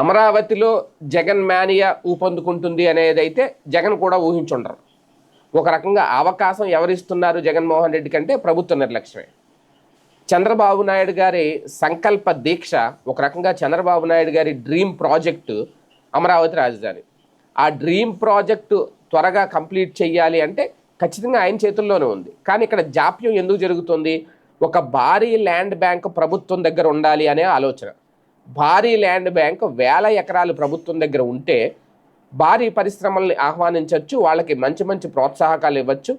అమరావతిలో జగన్ మేనియా ఊపందుకుంటుంది అనేది అయితే జగన్ కూడా ఊహించుండరు. ఒక రకంగా అవకాశం ఎవరిస్తున్నారు జగన్మోహన్ రెడ్డి కంటే ప్రభుత్వ నిర్లక్ష్యమే. చంద్రబాబు నాయుడు గారి సంకల్ప దీక్ష ఒక రకంగా చంద్రబాబు నాయుడు గారి డ్రీమ్ ప్రాజెక్టు అమరావతి రాజధాని. ఆ డ్రీమ్ ప్రాజెక్టు త్వరగా కంప్లీట్ చేయాలి అంటే ఖచ్చితంగా ఆయన చేతుల్లోనే ఉంది. కానీ ఇక్కడ జాప్యం ఎందుకు జరుగుతుంది? ఒక భారీ ల్యాండ్ బ్యాంక్ ప్రభుత్వం దగ్గర ఉండాలి అనే ఆలోచన. భారీ ల్యాండ్ బ్యాంక్ వేల ఎకరాలు ప్రభుత్వం దగ్గర ఉంటే భారీ పరిశ్రమల్ని ఆహ్వానించవచ్చు వాళ్ళకి మంచి మంచి ప్రోత్సాహకాలు ఇవ్వచ్చు.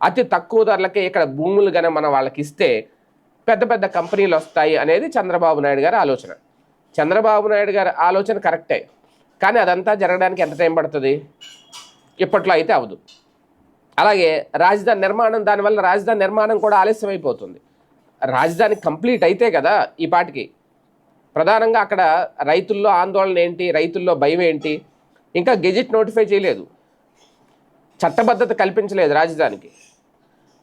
అతి తక్కువ ధరలకే ఇక్కడ భూములు గన మనం వాళ్ళకి ఇస్తే పెద్ద పెద్ద కంపెనీలు వస్తాయి అనేది చంద్రబాబు నాయుడు గారి ఆలోచన. చంద్రబాబు నాయుడు గారి ఆలోచన కరెక్టే. కానీ అదంతా జరగడానికి ఎంత టైం పడుతుంది? ఇప్పట్లో అయితే అవదు అలాగే రాజధాని నిర్మాణం దానివల్ల రాజధాని నిర్మాణం కూడా ఆలస్యం అయిపోతుంది రాజధాని కంప్లీట్ అయితే కదా ఈ పాటికి. ప్రధానంగా అక్కడ రైతుల్లో ఆందోళన ఏంటి రైతుల్లో భయం ఏంటి ఇంకా గెజిట్ నోటిఫై చేయలేదు. చట్టబద్ధత కల్పించలేదు రాజధానికి.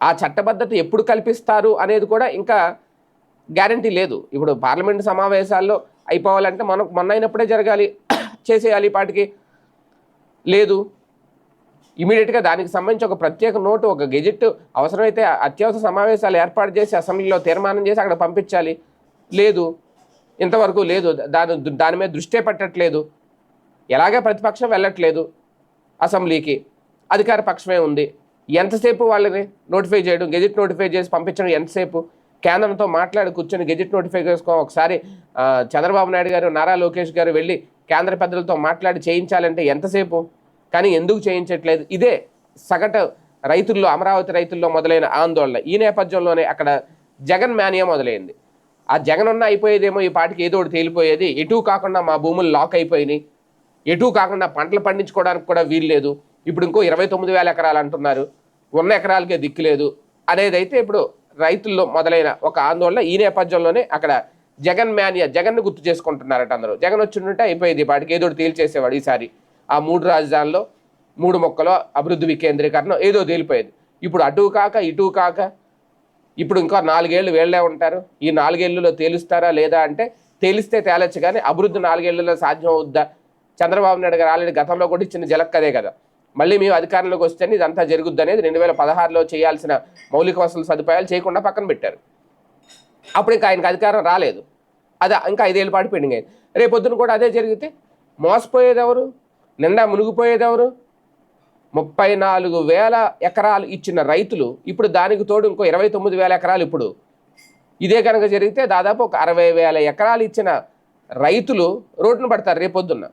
ఆ చట్టబద్ధత ఎప్పుడు కల్పిస్తారు అనేది కూడా ఇంకా గ్యారంటీ లేదు. ఇప్పుడు పార్లమెంటు సమావేశాల్లో అయిపోవాలంటే మన మొన్న అయినప్పుడే జరగాలి చేసేయాలి పాటికి. లేదు. ఇమీడియట్గా దానికి సంబంధించి ఒక ప్రత్యేక నోటు ఒక గెజిట్ అవసరమైతే అత్యవసర సమావేశాలు ఏర్పాటు చేసి అసెంబ్లీలో తీర్మానం చేసి అక్కడ పంపించాలి. లేదు. ఇంతవరకు లేదు. దాని దాని మీద దృష్టే పెట్టట్లేదు. ఎలాగే ప్రతిపక్షం వెళ్ళట్లేదు అసెంబ్లీకి. అధికార పక్షమే ఉంది. ఎంతసేపు వాళ్ళని నోటిఫై చేయడం గెజిట్ నోటిఫై చేసి పంపించడం ఎంతసేపు? కేంద్రంతో మాట్లాడి కూర్చొని గెజిట్ నోటిఫై చేసుకో ఒకసారి చంద్రబాబు నాయుడు గారు నారా లోకేష్ గారు వెళ్ళి కేంద్ర పెద్దలతో మాట్లాడి చేయించాలంటే ఎంతసేపు? కానీ ఎందుకు చేయించట్లేదు? ఇదే సగటు రైతుల్లో అమరావతి రైతుల్లో మొదలైన ఆందోళన. ఈ నేపథ్యంలోనే అక్కడ జగన్ మేనియా మొదలైంది. ఆ జగన్ ఉన్న అయిపోయేదేమో ఈ పాటికి ఏదో ఒకటి తేలిపోయేది. ఎటు కాకుండా మా భూములు లాక్ అయిపోయినాయి. ఎటు కాకుండా పంటలు పండించుకోవడానికి కూడా వీల్లేదు ఇప్పుడు ఇంకో ఇరవై తొమ్మిది వేల ఎకరాలు అంటున్నారు. ఉన్న ఎకరాలకే దిక్కులేదు అనేదైతే అనేది అయితే ఇప్పుడు రైతుల్లో మొదలైన ఒక ఆందోళన ఈ నేపథ్యంలోనే అక్కడ జగన్ మ్యానియా జగన్ను గుర్తు చేసుకుంటున్నారట అందరూ. జగన్ వచ్చిండుంటే అయిపోయేది పాటికి. ఏదో ఒకటి తేల్చేసేవాడు ఈసారి. ఆ మూడు రాజధానిలో మూడు మొక్కలో అభివృద్ధి వికేంద్రీకరణ ఏదో తేలిపోయేది. ఇప్పుడు అటు కాక ఇటు కాక ఇప్పుడు ఇంకా నాలుగేళ్ళు వేళ్ళే ఉంటారు. ఈ నాలుగేళ్ళలో తేలుస్తారా లేదా అంటే తేలిస్తే తేలచ్చు కానీ అభివృద్ధి నాలుగేళ్ళలో సాధ్యం అవుద్దా చంద్రబాబు నాయుడు గారు ఆల్రెడీ గతంలో కూడా ఇచ్చిన జలక్ అదే కదా. మళ్ళీ మేము అధికారంలోకి వస్తేనే ఇదంతా జరుగుద్ది అనేది రెండు వేల పదహారులో చేయాల్సిన మౌలిక వసతుల సదుపాయాలు చేయకుండా పక్కన పెట్టారు. అప్పుడు ఇంకా ఆయనకు అధికారం రాలేదు. అది ఇంకా ఐదేళ్ళ పాటు పెండింగ్ అయింది. రేపొద్దున కూడా అదే జరిగితే మోసపోయేది ఎవరు నిండా మునిగిపోయేది ఎవరు ముప్పై నాలుగు వేల ఎకరాలు ఇచ్చిన రైతులు ఇప్పుడు దానికి తోడు ఇంకో ఇరవై తొమ్మిది వేల ఎకరాలు ఇప్పుడు. ఇదే కనుక జరిగితే దాదాపు ఒక అరవై వేల ఎకరాలు ఇచ్చిన రైతులు రోడ్డున పడతారు రేపొద్దున్న.